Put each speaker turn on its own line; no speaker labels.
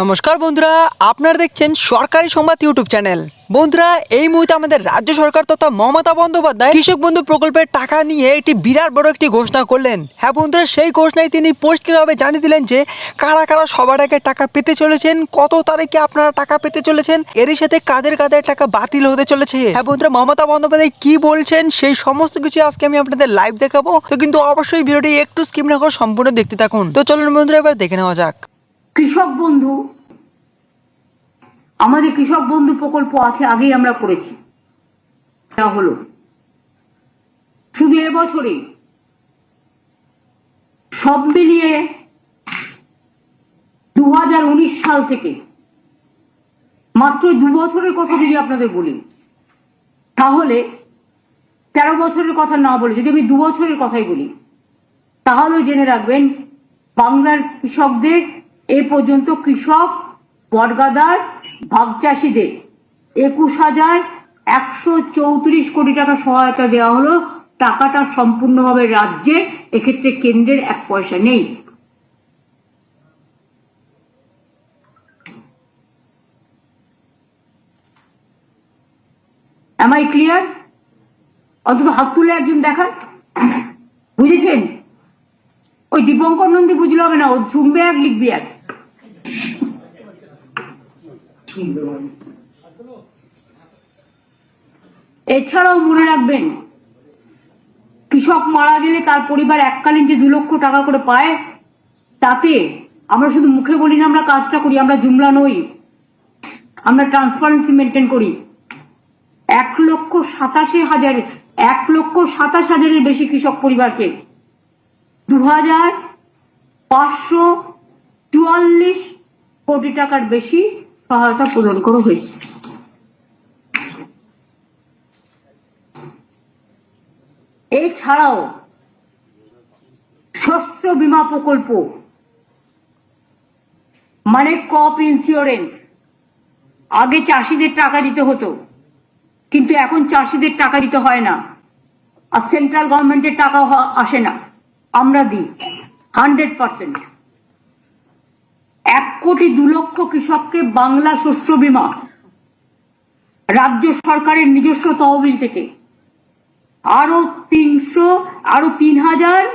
নমস্কার বন্ধুরা, আপনারা দেখছেন সরকারি সংবাদ ইউটিউব চ্যানেল। বন্ধুরা, এই মুহূর্তে আমাদের রাজ্য সরকার তথা মমতা বন্দ্যোপাধ্যায় কৃষক বন্ধু প্রকল্পের টাকা নিয়ে একটি বিরাট বড় একটি ঘোষণা করলেন। হ্যাঁ বন্ধুরা, সেই ঘোষণায় তিনি পরিষ্কারভাবে জানিয়ে দিলেন যে, কারা কারা সবার আগে টাকা পেতে চলেছেন, কত তারিখে আপনারা টাকা পেতে চলেছেন, এরই সাথে কাদের কাদের টাকা বাতিল হতে চলেছে। হ্যাঁ বন্ধুরা, মমতা বন্দ্যোপাধ্যায় কি বলছেন, সেই সমস্ত কিছু আজকে আমি আপনাদের লাইভ দেখাবো। তো কিন্তু অবশ্যই ভিডিওটি একটু স্কিম না করে সম্পূর্ণ দেখতে থাকুন। তো চলুন বন্ধুরা, এবার দেখে নেওয়া যাক।
কৃষক বন্ধু, আমাদের কৃষক বন্ধু প্রকল্প আছে, আগেই আমরা করেছি। তা হলো। শুধু এবছরে সব মিলিয়ে দু হাজার উনিশ সাল থেকে, মাত্র দু বছরের কথা যদি আপনাদের বলি, তাহলে তেরো বছরের কথা না বলে, যদি আমি দু বছরের কথাই বলি, তাহলে জেনে রাখবেন, বাংলার কৃষকদের এ পর্যন্ত কৃষক, বটগাদার ভাগ চাষিদের একুশ হাজার একশো চৌত্রিশ কোটি টাকা সহায়তা দেওয়া হলো। টাকাটা সম্পূর্ণভাবে রাজ্যে এক্ষেত্রে কেন্দ্রের এক পয়সা নেই। I ক্লিয়ার অন্তত হাত তুলে একজন দেখান। বুঝেছেন? ওই দীপঙ্কর নন্দী বুঝলে হবে না, ও শুনবে এক, লিখবি এক। এছাড়াও মনে রাখবেন, কৃষক মারা গেলে তার পরিবার এককালীন যে দু লক্ষ টাকা করে পায়, তাতে আমরা শুধু মুখে বলি না, আমরা কাজটা করি, আমরা জুমলা নই, আমরা ট্রান্সপারেন্সি মেনটেন করি। এক লক্ষ সাতাশি হাজার, এক লক্ষ সাতাশ হাজারের বেশি কৃষক পরিবারকে দু হাজার পাঁচশো চুয়াল্লিশ কোটি টাকার বেশি সহায়তা প্রদান করা হয়েছে। এছাড়াও শস্য বীমা প্রকল্প মানে ক্রপ ইন্স্যুরেন্স আগে চাষিদের টাকা দিতে হতো, কিন্তু এখন চাষিদের টাকা দিতে হয় না। আর সেন্ট্রাল গভর্নমেন্টের টাকা আসে না। আমরা দিই। হান্ড্রেড পার্সেন্ট এক কোটি দু লক্ষ কৃষককে বাংলা শস্য বীমা। রাজ্য সরকারের নিজস্ব তহবিল থেকে। আরও তিনশো, আরও তিন হাজার